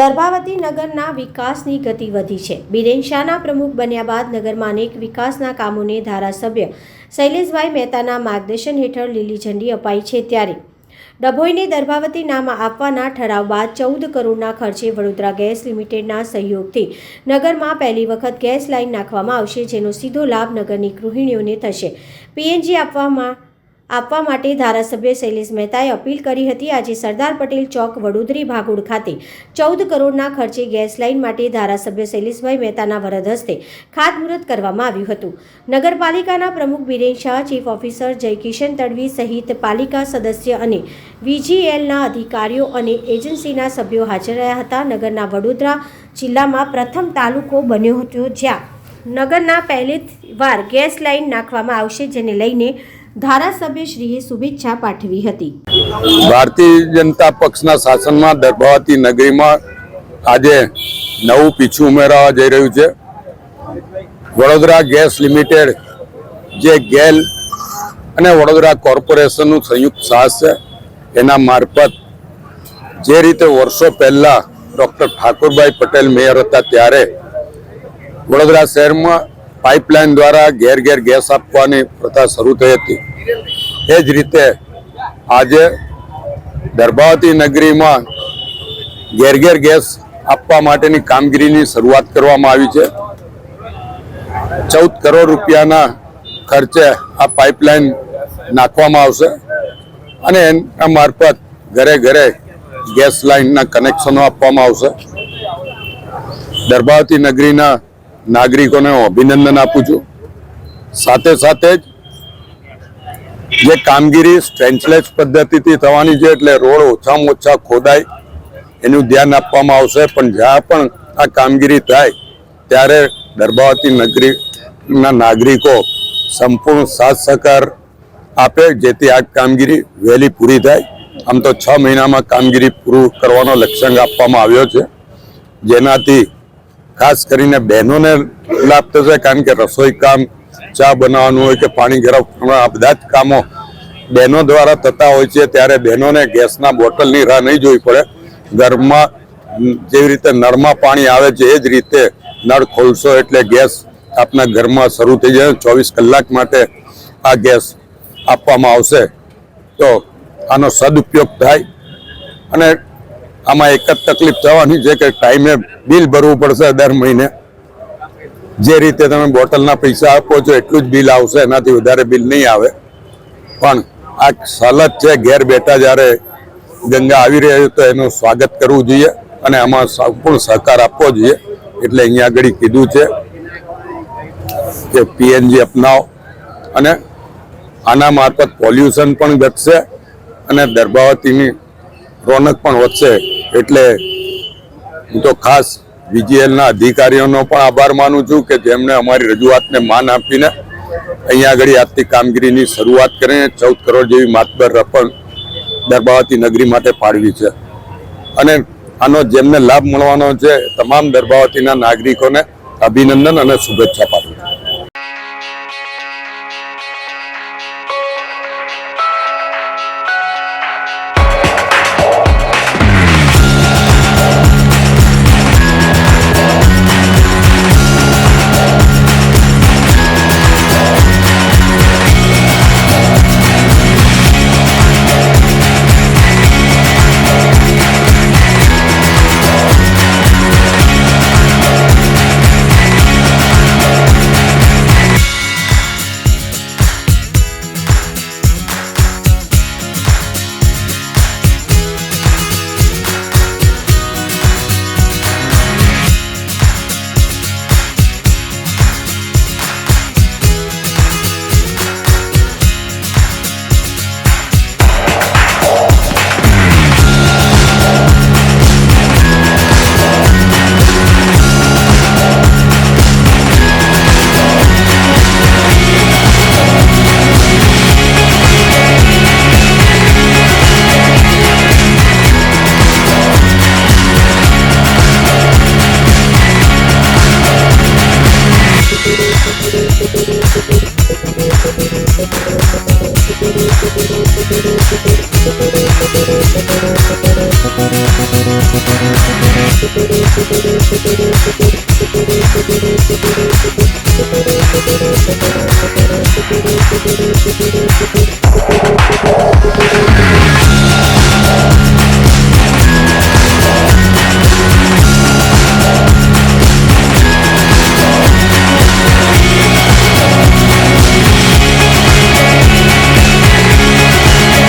દર્ભાવતી નગરના વિકાસની ગતિ વધી છે. બિરેન શાહના પ્રમુખ બન્યા બાદ નગરમાં અનેક વિકાસના કામોને ધારાસભ્ય શૈલેષભાઈ મહેતાના માર્ગદર્શન હેઠળ લીલી ઝંડી અપાઈ છે ત્યારે. ડભોઈને દર્ભાવતી નામ આપવાના ઠરાવ બાદ ચૌદ કરોડના ખર્ચે વડોદરા ગેસ લિમિટેડના સહયોગથી નગરમાં પહેલી વખત ગેસ લાઇન નાખવામાં આવશે, જેનો સીધો લાભ નગરની ગૃહિણીઓને થશે. પીએનજી આપવામાં આપવા માટે ધારાસભ્ય શૈલેષ મહેતાએ અપીલ કરી હતી. આજે સરદાર પટેલ ચોક, વડોદરી ભાગોળ ખાતે ચૌદ કરોડના ખર્ચે ગેસ લાઇન માટે ધારાસભ્ય શૈલેષભાઈ મહેતાના વરદ હસ્તે ખાતમુહૂર્ત કરવામાં આવ્યું હતું. નગરપાલિકાના પ્રમુખ બિરેન શાહ, ચીફ ઓફિસર જયકિશન તડવી સહિત પાલિકા સદસ્ય અને વીજીએલના અધિકારીઓ અને એજન્સીના સભ્યો હાજર રહ્યા હતા. નગરના વડોદરા જિલ્લામાં પ્રથમ તાલુકો બન્યો હતો જ્યાં નગરના પહેલી વાર ગેસ લાઇન નાખવામાં આવશે, જેને લઈને ધારાસભ્યશ્રીએ શુભેચ્છા પાઠવી હતી. ભારતીય જનતા પક્ષના શાસનમાં દર્ભાવતી નગરીમાં આજે નવું પીછું ઉમેરાવા જઈ રહ્યું છે. વડોદરા ગેસ લિમિટેડ જે ગેલ અને વડોદરા કોર્પોરેશનનું સંયુક્ત સાહસ છે, એના મારફત જે રીતે વર્ષો પહેલા ડૉક્ટર ઠાકોરભાઈ પટેલ મેયર હતા ત્યારે વડોદરા શહેરમાં પાઇપલાઇન દ્વારા ઘેર ઘેર ગેસ આપવાની પ્રથા શરૂ થઈ હતી. એ જ રીતે આજે દર્ભાવતી નગરીમાં ઘેર ઘેર ગેસ આપવા માટેની કામગીરીની શરૂઆત કરવામાં આવી છે. ચૌદ કરોડ રૂપિયાના ખર્ચે આ પાઇપલાઇન નાખવામાં આવશે અને એના મારફત ઘરે ઘરે ગેસ લાઇનના કનેક્શનો આપવામાં આવશે. દર્ભાવતી નગરીના નાગરિકોને હું અભિનંદન આપું છું. સાથે સાથે જ જે કામગીરી સ્ટ્રેન્ચલેસ પદ્ધતિથી થવાની છે એટલે રોડ ઓછામાં ઓછા ખોદાય, એનું ધ્યાન આપવામાં આવશે. પણ જ્યાં પણ આ કામગીરી થાય, ત્યારે દરબાવતી નગરીના નાગરિકો સંપૂર્ણ સાથ સહકાર આપે, જેથી આ કામગીરી વહેલી પૂરી થાય. આમ તો છ મહિનામાં કામગીરી પૂરું કરવાનો લક્ષ્યાંક આપવામાં આવ્યો છે. જેનાથી ખાસ કરીને બહેનોને લાભ થશે, કારણ કે રસોઈ કામ, ચા બનાવવાનું હોય કે પાણી ગરમ આ બધા જ કામો બહેનો દ્વારા થતા હોય છે. ત્યારે બહેનોને ગેસના બોટલની રાહ નહીં જોવી પડે. ઘરમાં જેવી રીતે નળમાં પાણી આવે છે, એ જ રીતે નળ ખોલશો એટલે ગેસ આપના ઘરમાં શરૂ થઈ જાય. ચોવીસ કલાક માટે આ ગેસ આપવામાં આવશે. તો આનો સદુપયોગ થાય. અને આમાં એક જ તકલીફ થવાની છે કે ટાઈમે બિલ ભરવું પડશે દર મહિને. જે રીતે તમે બોટલના પૈસા આપો છો, એટલું જ બિલ આવશે. એનાથી વધારે બિલ નહીં આવે. પણ આ સલત છે, ઘેર બેઠા જ્યારે ગંગા આવી રહી તો એનું સ્વાગત કરવું જોઈએ અને આમાં સંપૂર્ણ સહકાર આપવો જોઈએ. એટલે અહીંયા આગળ કીધું છે કે પીએનજી અપનાવો અને આના મારફત પોલ્યુશન પણ ઘટશે અને દર્ભાવતીની રોનક પણ વધશે. એટલે હું તો ખાસ વીજીએલના અધિકારીઓનો પણ આભાર માનું છું કે જેમણે અમારી રજૂઆતને માન આપીને અહીંયા આગળ આજથી કામગીરીની શરૂઆત કરીને ચૌદ કરોડ જેવી માતબર રકમ દરબાવતી નગરી માટે ફાળવી છે. અને આનો જેમને લાભ મળવાનો છે, તમામ દરબાવતીના નાગરિકોને અભિનંદન અને શુભેચ્છા પાઠવું